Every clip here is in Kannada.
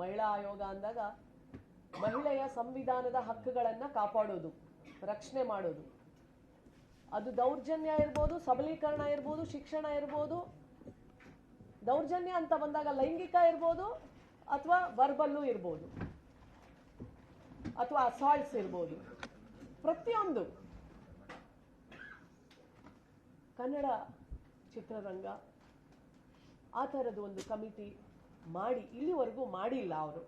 ಮಹಿಳಾ ಆಯೋಗ ಅಂದಾಗ ಮಹಿಳೆಯ ಸಂವಿಧಾನದ ಹಕ್ಕುಗಳನ್ನ ಕಾಪಾಡೋದು, ರಕ್ಷಣೆ ಮಾಡೋದು. ಅದು ದೌರ್ಜನ್ಯ ಇರ್ಬೋದು, ಸಬಲೀಕರಣ ಇರ್ಬೋದು, ಶಿಕ್ಷಣ ಇರ್ಬೋದು, ದೌರ್ಜನ್ಯ ಅಂತ ಬಂದಾಗ ಲೈಂಗಿಕ ಇರ್ಬೋದು ಅಥವಾ ವರ್ಬಲ್ಲು ಇರ್ಬೋದು ಅಥವಾ ಅಸಾಲ್ಟ್ಸ್ ಇರ್ಬೋದು. ಪ್ರತಿಯೊಂದು. ಕನ್ನಡ ಚಿತ್ರರಂಗ, ಆ ಥರದ ಒಂದು ಕಮಿಟಿ ಮಾಡಿ, ಇಲ್ಲಿವರೆಗೂ ಮಾಡಿಲ್ಲ ಅವರು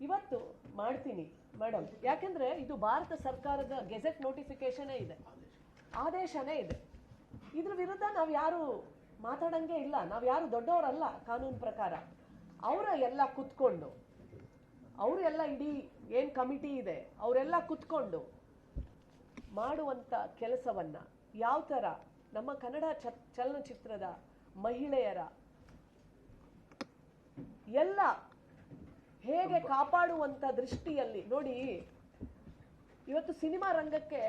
ಇವತ್ತು ಮಾಡ್ತೀನಿ ಮೇಡಮ್ ಯಾಕೆಂದ್ರೆ ಇದು ಭಾರತ ಸರ್ಕಾರದ ಗೆಜೆಟ್ ನೋಟಿಫಿಕೇಶನೇ ಇದೆ. ಆದೇಶನೇ ಇದೆ. ಇದ್ರ ವಿರುದ್ಧ ನಾವು ಯಾರು ಮಾತಾಡಂಗೆ ಇಲ್ಲ. ನಾವು ಯಾರು ದೊಡ್ಡವರಲ್ಲ ಕಾನೂನು ಪ್ರಕಾರ. ಅವರ ಎಲ್ಲ ಕುತ್ಕೊಂಡು ಅವರೆಲ್ಲ ಇಡೀ ಏನ್ ಕಮಿಟಿ ಇದೆ, ಅವರೆಲ್ಲ ಕುತ್ಕೊಂಡು ಮಾಡುವಂತ ಕೆಲಸವನ್ನ ಯಾವ ಥರ ನಮ್ಮ ಕನ್ನಡ ಚಲನಚಿತ್ರದ ಮಹಿಳೆಯರ ಎಲ್ಲ ಹೇಗೆ ಕಾಪಾಡುವಂತ ದೃಷ್ಟಿಯಲ್ಲಿ ನೋಡಿ ಇವತ್ತು ಸಿನಿಮಾ ರಂಗಕ್ಕೆ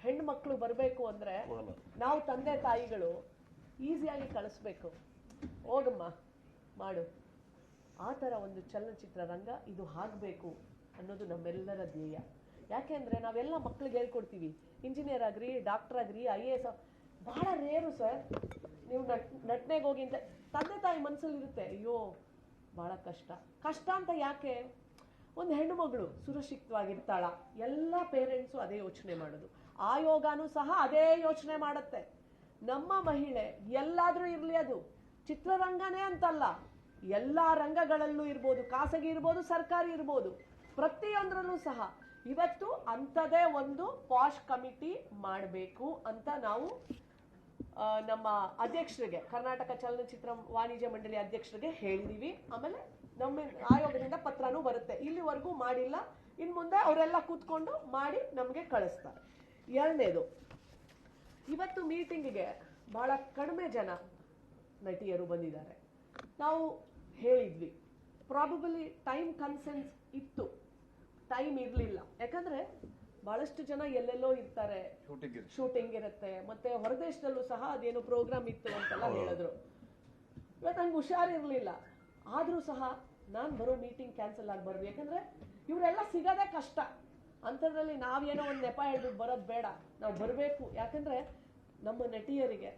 ಹೆಣ್ಮಕ್ಳು ಬರಬೇಕು ಅಂದ್ರೆ ನಾವು ತಂದೆ ತಾಯಿಗಳು ಈಸಿಯಾಗಿ ಕಳಿಸ್ಬೇಕು. ಹೋಗಮ್ಮ ಮಾಡು. ಆ ಥರ ಒಂದು ಚಲನಚಿತ್ರ ರಂಗ ಇದು ಆಗಬೇಕು ಅನ್ನೋದು ನಮ್ಮೆಲ್ಲರ ಧ್ಯೇಯ. ಯಾಕೆಂದ್ರೆ ನಾವೆಲ್ಲ ಮಕ್ಳಿಗೆ ಹೇಳ್ಕೊಡ್ತೀವಿ ಇಂಜಿನಿಯರ್ ಆಗ್ರಿ ಡಾಕ್ಟರ್ ಆಗ್ರಿ ಐ ಎ ಎಸ್ ಭಾಳ ರೇರು ಸರ್. ನೀವು ನಟ್ ನಟನೆಗೆ ಹೋಗಿ ಅಂತ ತಂದೆ ತಾಯಿ ಮನಸ್ಸಲ್ಲಿರುತ್ತೆ ಅಯ್ಯೋ ಬಹಳ ಕಷ್ಟ. ಕಷ್ಟ ಅಂತ ಯಾಕೆ? ಒಂದು ಹೆಣ್ಣು ಮಗಳು ಸುರಕ್ಷಿತವಾಗಿರ್ತಾಳ. ಎಲ್ಲ ಪೇರೆಂಟ್ಸು ಅದೇ ಯೋಚನೆ ಮಾಡೋದು. ಆಯೋಗನೂ ಸಹ ಅದೇ ಯೋಚನೆ ಮಾಡುತ್ತೆ. ನಮ್ಮ ಮಹಿಳೆ ಎಲ್ಲಾದರೂ ಇರಲಿ ಅದು. ಚಿತ್ರರಂಗನೇ ಅಂತಲ್ಲ. ಎಲ್ಲ ರಂಗಗಳಲ್ಲೂ ಇರ್ಬೋದು. ಖಾಸಗಿ ಇರ್ಬೋದು ಸರ್ಕಾರಿ ಇರ್ಬೋದು. ಪ್ರತಿಯೊಂದರಲ್ಲೂ ಸಹ. ಇವತ್ತು ಅಂಥದೇ ಒಂದು ಪಾಶ್ ಕಮಿಟಿ ಮಾಡಬೇಕು ಅಂತ ನಾವು ಆ, ನಮ್ಮ ಅಧ್ಯಕ್ಷರಿಗೆ, ಕರ್ನಾಟಕ ಚಲನಚಿತ್ರ ವಾಣಿಜ್ಯ ಮಂಡಳಿ ಅಧ್ಯಕ್ಷರಿಗೆ ಹೇಳಿದೀವಿ. ಆಮೇಲೆ ನಮ್ಮ ಆಯೋಗದಿಂದ ಪತ್ರನೂ ಬರುತ್ತೆ. ಇಲ್ಲಿವರೆಗೂ ಮಾಡಿಲ್ಲ. ಇನ್ ಮುಂದೆ ಅವರೆಲ್ಲ ಕೂತ್ಕೊಂಡು ಮಾಡಿ ನಮಗೆ ಕಳಿಸ್ತಾರೆ. ಎರಡನೇದು, ಇವತ್ತು ಮೀಟಿಂಗಿಗೆ ಬಹಳ ಕಡಿಮೆ ಜನ ನಟಿಯರು ಬಂದಿದ್ದಾರೆ. ನಾವು ಹೇಳಿದ್ವಿ. ಪ್ರಾಬಬಲಿ ಟೈಮ್ ಕನ್ಸೆನ್ಸ್ ಇತ್ತು. ಟೈಮ್ ಇರಲಿಲ್ಲ. ಯಾಕಂದ್ರೆ ಬಹಳಷ್ಟು ಜನ ಎಲ್ಲೆಲ್ಲೋ ಇರ್ತಾರೆ. ಶೂಟಿಂಗ್ ಇರುತ್ತೆ. ಮತ್ತೆ ಹೊರದೇಶದಲ್ಲೂ ಸಹ ಅದೇನೋ ಪ್ರೋಗ್ರಾಮ್ ಇತ್ತು ಅಂತೆಲ್ಲ ಹೇಳಿದ್ರು. ಇವತ್ತು ನಂಗೆ ಹುಷಾರಿರ್ಲಿಲ್ಲ. ಆದ್ರೂ ಸಹ ನಾನು ಬರೋ ಮೀಟಿಂಗ್ ಕ್ಯಾನ್ಸಲ್ ಆಗ್ಬಾರ್ದು ಯಾಕಂದ್ರೆ ಇವರೆಲ್ಲ ಸಿಗೋದೇ ಕಷ್ಟ. ಅಂಥದ್ರಲ್ಲಿ ನಾವೇನೋ ಒಂದು ನೆಪ ಹೇಳ್ಬಿಟ್ಟು ಬರೋದು ಬೇಡ. ನಾವು ಬರಬೇಕು. ಯಾಕಂದ್ರೆ ನಮ್ಮ ನಟಿಯರಿಗೆ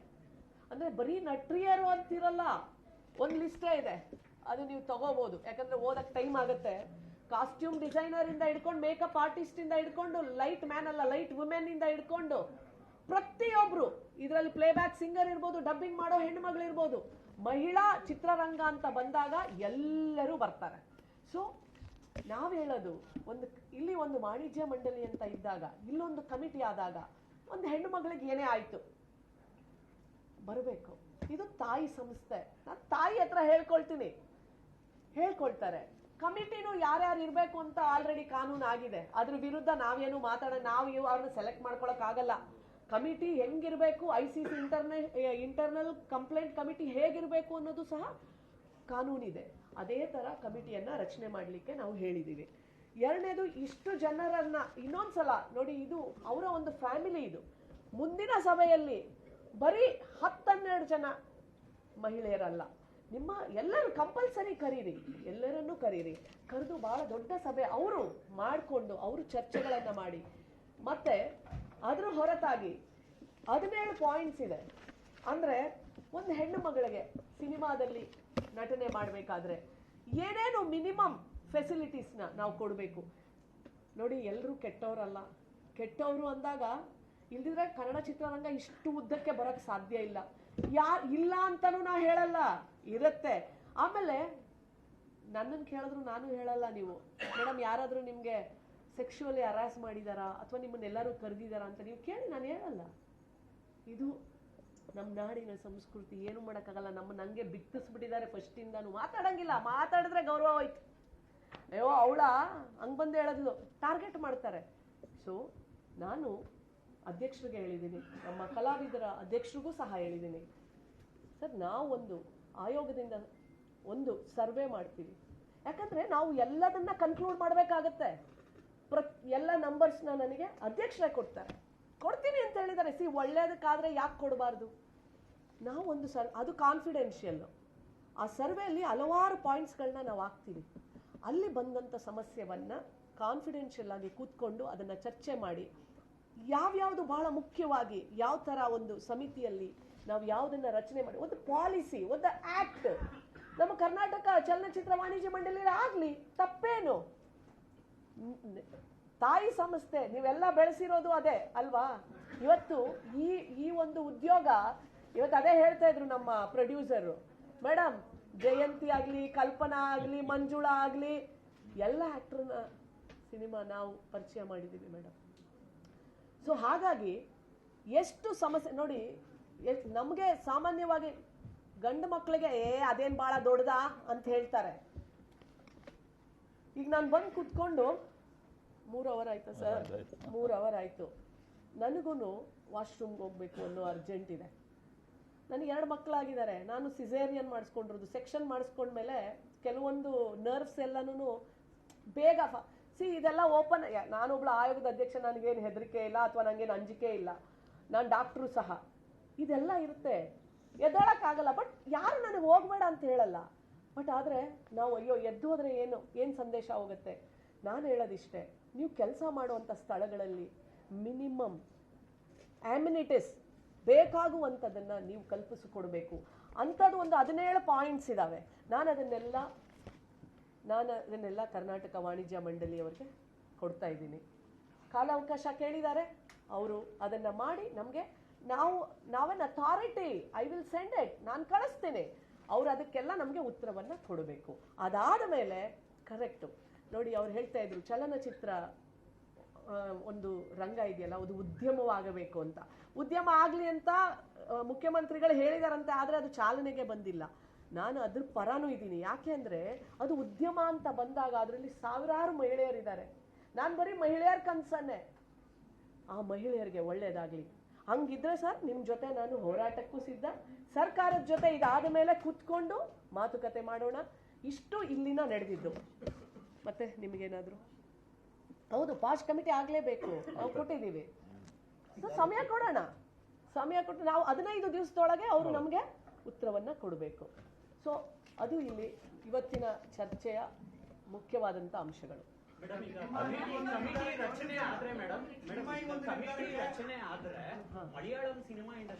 ಅಂದ್ರೆ ಬರೀ ನಟಿಯರು ಅಂತಿರಲ್ಲ ಒಂದು ಲಿಸ್ಟೇ ಇದೆ. ಅದು ನೀವು ತಗೋಬಹುದು ಯಾಕಂದ್ರೆ ಓದಕ್ ಟೈಮ್ ಆಗುತ್ತೆ. ಕಾಸ್ಟ್ಯೂಮ್ ಡಿಸೈನರ್ ಇಂದ ಹಿಡ್ಕೊಂಡು ಮೇಕಪ್ ಆರ್ಟಿಸ್ಟ್ ಇಂದ ಹಿಡ್ಕೊಂಡು ಲೈಟ್ ಮ್ಯಾನ್ ಅಲ್ಲ ಲೈಟ್ ವುಮೆನ್ ಇಂದ ಹಿಡ್ಕೊಂಡು ಪ್ರತಿಯೊಬ್ರು ಇದರಲ್ಲಿ ಪ್ಲೇಬ್ಯಾಕ್ ಸಿಂಗರ್ ಇರ್ಬೋದು ಡಬ್ಬಿಂಗ್ ಮಾಡೋ ಹೆಣ್ಮಗಳು ಇರ್ಬೋದು, ಮಹಿಳಾ ಚಿತ್ರರಂಗ ಅಂತ ಬಂದಾಗ ಎಲ್ಲರೂ ಬರ್ತಾರೆ. ಸೊ ನಾವು ಹೇಳೋದು, ಒಂದು ಇಲ್ಲಿ ಒಂದು ವಾಣಿಜ್ಯ ಮಂಡಳಿ ಅಂತ ಇದ್ದಾಗ, ಇಲ್ಲೊಂದು ಕಮಿಟಿ ಆದಾಗ ಒಂದು ಹೆಣ್ಣು ಮಗಳಿಗೆ ಏನೇ ಆಯ್ತು? ಬರಬೇಕು. ಇದು ತಾಯಿ ಸಂಸ್ಥೆ. ನಾನು ತಾಯಿ ಹತ್ರ ಹೇಳ್ಕೊಳ್ತೀನಿ. ಹೇಳ್ಕೊಳ್ತಾರೆ. ಕಮಿಟಿನೂ ಯಾರ್ಯಾರು ಇರಬೇಕು ಅಂತ ಆಲ್ರೆಡಿ ಕಾನೂನು ಆಗಿದೆ. ಅದ್ರ ವಿರುದ್ಧ ನಾವೇನು ಮಾತಾಡ, ನಾವು ಇವು ಅವ್ರನ್ನ ಸೆಲೆಕ್ಟ್ ಮಾಡ್ಕೊಳಕ್ ಆಗಲ್ಲ. ಕಮಿಟಿ ಹೆಂಗಿರ್ಬೇಕು I C C intern internal complaint committee ಹೇಗಿರ್ಬೇಕು ಅನ್ನೋದು ಸಹ ಕಾನೂನಿದೆ ಅದೇ ತರ ಕಮಿಟಿಯನ್ನ ರಚನೆ ಮಾಡಲಿಕ್ಕೆ ನಾವು ಹೇಳಿದೀವಿ. ಎರಡನೇದು, ಇಷ್ಟು ಜನರನ್ನ, ಇನ್ನೊಂದ್ಸಲ ನೋಡಿ, ಇದು ಅವರ ಒಂದು ಫ್ಯಾಮಿಲಿ ಇದು. ಮುಂದಿನ ಸಭೆಯಲ್ಲಿ ಬರೀ ಹತ್ತನ್ನೆರಡು ಜನ ಮಹಿಳೆಯರಲ್ಲ. ನಿಮ್ಮ ಎಲ್ಲರೂ ಕಂಪಲ್ಸರಿ ಕರೀರಿ, ಎಲ್ಲರನ್ನೂ ಕರೀರಿ. ಕರೆದು ಬಹಳ ದೊಡ್ಡ ಸಭೆ ಅವರು ಮಾಡಿಕೊಂಡು ಅವರು ಚರ್ಚೆಗಳನ್ನು ಮಾಡಿ. ಮತ್ತೆ ಅದರ ಹೊರತಾಗಿ ಹದಿನೇಳು ಪಾಯಿಂಟ್ಸ್ ಇದೆ. ಅಂದ್ರೆ ಒಂದು ಹೆಣ್ಣು ಮಗಳಿಗೆ ಸಿನಿಮಾದಲ್ಲಿ ನಟನೆ ಮಾಡಬೇಕಾದ್ರೆ ಏನೇನು ಮಿನಿಮಮ್ ಫೆಸಿಲಿಟೀಸ್ನ ನಾವು ಕೊಡಬೇಕು? ನೋಡಿ ಎಲ್ಲರೂ ಕೆಟ್ಟವರಲ್ಲ. ಕೆಟ್ಟವರು ಅಂದಾಗ ಇಲ್ದಿದ್ರೆ ಕನ್ನಡ ಚಿತ್ರರಂಗ ಇಷ್ಟು ಉದ್ದಕ್ಕೆ ಬರೋಕ್ಕೆ ಸಾಧ್ಯ ಇಲ್ಲ. ಯಾ ಇಲ್ಲ ಅಂತಾನು ನಾ ಹೇಳಲ್ಲ. ಇರುತ್ತೆ. ಆಮೇಲೆ ನನ್ನನ್ನು ಕೇಳಿದ್ರು ನಾನು ಹೇಳಲ್ಲ ನೀವು. ಮೇಡಮ್ ಯಾರಾದರೂ ನಿಮಗೆ ಸೆಕ್ಷುವಲಿ ಹರಾಸ್ ಮಾಡಿದಾರಾ? ಅಥವಾ ನಿಮ್ಮನ್ನೆಲ್ಲರೂ ಕರೆದಿದಾರಾ ಅಂತ ನೀವು ಕೇಳಿ, ನಾನು ಹೇಳಲ್ಲ. ಇದು ನಮ್ಮ ನಾಡಿನ ಸಂಸ್ಕೃತಿ. ಏನು ಮಾಡೋಕ್ಕಾಗಲ್ಲ. ನಮ್ಮ ನಂಗೆ ಬಿತ್ತಿಸ್ಬಿಟ್ಟಿದ್ದಾರೆ ಫಸ್ಟಿಂದಾನು ಮಾತಾಡಂಗಿಲ್ಲ. ಮಾತಾಡಿದ್ರೆ ಗೌರವ ಹೋಯ್ತು. ಅಯ್ಯೋ, ಅವಳ ಹಂಗೆ ಬಂದು ಹೇಳೋದು ಟಾರ್ಗೆಟ್ ಮಾಡ್ತಾರೆ. ಸೊ ನಾನು ಅಧ್ಯಕ್ಷರಿಗೆ ಹೇಳಿದ್ದೀನಿ. ನಮ್ಮ ಕಲಾವಿದರ ಅಧ್ಯಕ್ಷರಿಗೂ ಸಹ ಹೇಳಿದ್ದೀನಿ. ಸರ್, ನಾವು ಒಂದು ಆಯೋಗದಿಂದ ಒಂದು ಸರ್ವೆ ಮಾಡ್ತೀವಿ. ಯಾಕಂದರೆ ನಾವು ಎಲ್ಲದನ್ನ ಕನ್ಕ್ಲೂಡ್ ಮಾಡಬೇಕಾಗತ್ತೆ. ಪ್ರತ್, ಎಲ್ಲ ನಂಬರ್ಸ್ನ ನನಗೆ ಅಧ್ಯಕ್ಷರೇ ಕೊಡ್ತಾರೆ. ಕೊಡ್ತೀನಿ ಅಂತ ಹೇಳಿದ್ದಾರೆ. ಸಿ, ಒಳ್ಳೇದಕ್ಕಾದರೆ ಯಾಕೆ ಕೊಡಬಾರ್ದು? ನಾವು ಒಂದು ಸರ್, ಅದು ಕಾನ್ಫಿಡೆನ್ಷಿಯಲ್ ಆ ಸರ್ವೆಯಲ್ಲಿ ಹಲವಾರು ಪಾಯಿಂಟ್ಸ್ಗಳನ್ನ ನಾವು ಹಾಕ್ತೀವಿ. ಅಲ್ಲಿ ಬಂದಂಥ ಸಮಸ್ಯೆವನ್ನು ಕಾನ್ಫಿಡೆನ್ಷಿಯಲ್ ಆಗಿ ಕೂತ್ಕೊಂಡು ಅದನ್ನು ಚರ್ಚೆ ಮಾಡಿ ಯಾವ್ಯಾವುದು ಬಹಳ ಮುಖ್ಯವಾಗಿ ಯಾವ ತರ ಒಂದು ಸಮಿತಿಯಲ್ಲಿ ನಾವು ಯಾವುದನ್ನ ರಚನೆ ಮಾಡಿ, ಒಂದು ಪಾಲಿಸಿ, ಒಂದು ಆಕ್ಟ್. ನಮ್ಮ ಕರ್ನಾಟಕ ಚಲನಚಿತ್ರ ವಾಣಿಜ್ಯ ಮಂಡಳಿಯಲ್ಲಿ ಆಗ್ಲಿ ತಪ್ಪೇನು? ತಾಯಿ ಸಂಸ್ಥೆ, ನೀವೆಲ್ಲ ಬೆಳೆಸಿರೋದು ಅದೇ, ಅಲ್ವಾ? ಇವತ್ತು ಈ ಈ ಒಂದು ಉದ್ಯೋಗ, ಇವತ್ತು ಅದೇ ಹೇಳ್ತಾ ಇದ್ರು ನಮ್ಮ ಪ್ರೊಡ್ಯೂಸರು. ಮೇಡಮ್ ಜಯಂತಿ ಆಗ್ಲಿ, ಕಲ್ಪನಾ ಆಗ್ಲಿ, ಮಂಜುಳಾ ಆಗ್ಲಿ, ಎಲ್ಲ ಆಕ್ಟರ್ನ ಸಿನಿಮಾ ನಾವು ಪರಿಚಯ ಮಾಡಿದ್ದೀವಿ ಮೇಡಮ್ ಸೊ ಹಾಗಾಗಿ ಎಷ್ಟು ಸಮಸ್ಯೆ ನೋಡಿ ಎಷ್ಟ್ ನಮಗೆ ಸಾಮಾನ್ಯವಾಗಿ ಗಂಡು ಮಕ್ಕಳಿಗೆ ಏ ಅದೇನು ಭಾಳ ದೊಡ್ಡದಾ? ಅಂತ ಹೇಳ್ತಾರೆ. ಈಗ ನಾನು ಬಂದು ಕುತ್ಕೊಂಡು ಮೂರು ಅವರ್ ಆಯಿತು ಸರ್ ಮೂರು ಅವರ್ ಆಯಿತು. ನನಗೂ ವಾಶ್ರೂಮ್ಗೆ ಹೋಗ್ಬೇಕು ಅನ್ನೋ ಅರ್ಜೆಂಟ್ ಇದೆ. ನನಗೆ ಎರಡು ಮಕ್ಕಳಾಗಿದ್ದಾರೆ ನಾನು ಸಿಸೇರಿಯನ್ ಮಾಡಿಸ್ಕೊಂಡಿರೋದು. ಸೆಕ್ಷನ್ ಮಾಡಿಸ್ಕೊಂಡ್ಮೇಲೆ ಕೆಲವೊಂದು ನರ್ವ್ಸ್ ಎಲ್ಲನೂ ಬೇಗ ಸಿ ಇದೆಲ್ಲ ಓಪನ್ ನಾನೊಬ್ಳು ಆಯೋಗದ ಅಧ್ಯಕ್ಷ, ನನಗೇನು ಹೆದರಿಕೆ ಇಲ್ಲ, ಅಥವಾ ನನಗೇನು ಅಂಜಿಕೆ ಇಲ್ಲ. ನಾನು ಡಾಕ್ಟ್ರು ಸಹ. ಇದೆಲ್ಲ ಇರುತ್ತೆ. ಎದ್ದೇಳಕ್ಕಾಗಲ್ಲ ಬಟ್ ಯಾರು ನನಗೆ ಹೋಗಬೇಡ ಅಂತ ಹೇಳಲ್ಲ. ಬಟ್ ಆದರೆ ನಾವು ಅಯ್ಯೋ, ಎದ್ದು ಹೋದರೆ ಏನು ಏನು ಸಂದೇಶ ಹೋಗುತ್ತೆ? ನಾನು ಹೇಳೋದಿಷ್ಟೇ. ನೀವು ಕೆಲಸ ಮಾಡುವಂಥ ಸ್ಥಳಗಳಲ್ಲಿ ಮಿನಿಮಮ್ ಆಮಿನಿಟಿಸ್ ಬೇಕಾಗುವಂಥದ್ದನ್ನು ನೀವು ಕಲ್ಪಿಸಿಕೊಡಬೇಕು. ಅಂಥದ್ದು ಒಂದು ಹದಿನೇಳು ಪಾಯಿಂಟ್ಸ್ ಇದ್ದಾವೆ ನಾನು ಅದನ್ನೆಲ್ಲ ನಾನು ಇದನ್ನೆಲ್ಲ ಕರ್ನಾಟಕ ವಾಣಿಜ್ಯ ಮಂಡಳಿಯವರಿಗೆ ಕೊಡ್ತಾ ಇದ್ದೀನಿ. ಕಾಲಾವಕಾಶ ಕೇಳಿದ್ದಾರೆ ಅವರು ಅದನ್ನು ಮಾಡಿ ನಮಗೆ ನಾವು ನಾವನ್ authority I will send it ನಾನು ಕಳಿಸ್ತೇನೆ. ಅವರು ಅದಕ್ಕೆಲ್ಲ ನಮಗೆ ಉತ್ತರವನ್ನು ಕೊಡಬೇಕು. ಅದಾದ ಮೇಲೆ ಕರೆಕ್ಟು ನೋಡಿ, ಅವ್ರು ಹೇಳ್ತಾ ಇದ್ರು, ಚಲನಚಿತ್ರ ಒಂದು ರಂಗ ಇದೆಯಲ್ಲ, ಅದು ಉದ್ಯಮವಾಗಬೇಕು ಅಂತ. ಉದ್ಯಮ ಆಗಲಿ ಅಂತ ಮುಖ್ಯಮಂತ್ರಿಗಳು ಹೇಳಿದಾರಂತೆ, ಆದರೆ ಅದು ಚಾಲನೆಗೆ ಬಂದಿಲ್ಲ. ನಾನು ಅದ್ರ ಪರಾನೂ ಇದ್ದೀನಿ. ಯಾಕೆ ಅಂದರೆ ಅದು ಉದ್ಯಮ ಅಂತ ಬಂದಾಗ ಅದರಲ್ಲಿ ಸಾವಿರಾರು ಮಹಿಳೆಯರಿದ್ದಾರೆ. ನಾನು ಬರೀ ಮಹಿಳೆಯರ ಕನಸನ್ನೇ. ಆ ಮಹಿಳೆಯರಿಗೆ ಒಳ್ಳೇದಾಗಲಿ. ಹಂಗಿದ್ರೆ ಸರ್ ನಿಮ್ಮ ಜೊತೆ ನಾನು ಹೋರಾಟಕ್ಕೂ ಸಿದ್ಧ. ಸರ್ಕಾರದ ಜೊತೆ ಇದಾದ ಮೇಲೆ ಕೂತ್ಕೊಂಡು ಮಾತುಕತೆ ಮಾಡೋಣ. ಇಷ್ಟು ಇಲ್ಲಿನ ನಡೆದಿದ್ದು. ಮತ್ತೆ ನಿಮಗೇನಾದರೂ? ಹೌದು ಪಾಸ್ಟ್ ಕಮಿಟಿ ಆಗಲೇಬೇಕು. ನಾವು ಕೊಟ್ಟಿದ್ದೀವಿ. ಸೊ ಸಮಯ ಕೊಡೋಣ. ಸಮಯ ಕೊಟ್ಟು ನಾವು ಹದಿನೈದು ದಿವಸದೊಳಗೆ ಅವರು ನಮಗೆ ಉತ್ತರವನ್ನು ಕೊಡಬೇಕು. ಸೊ ಅದು ಇಲ್ಲಿ ಇವತ್ತಿನ ಚರ್ಚೆಯ ಮುಖ್ಯವಾದಂಥ ಅಂಶಗಳು. ಮಲಯಾಳಂ ಸಿನಿಮಾ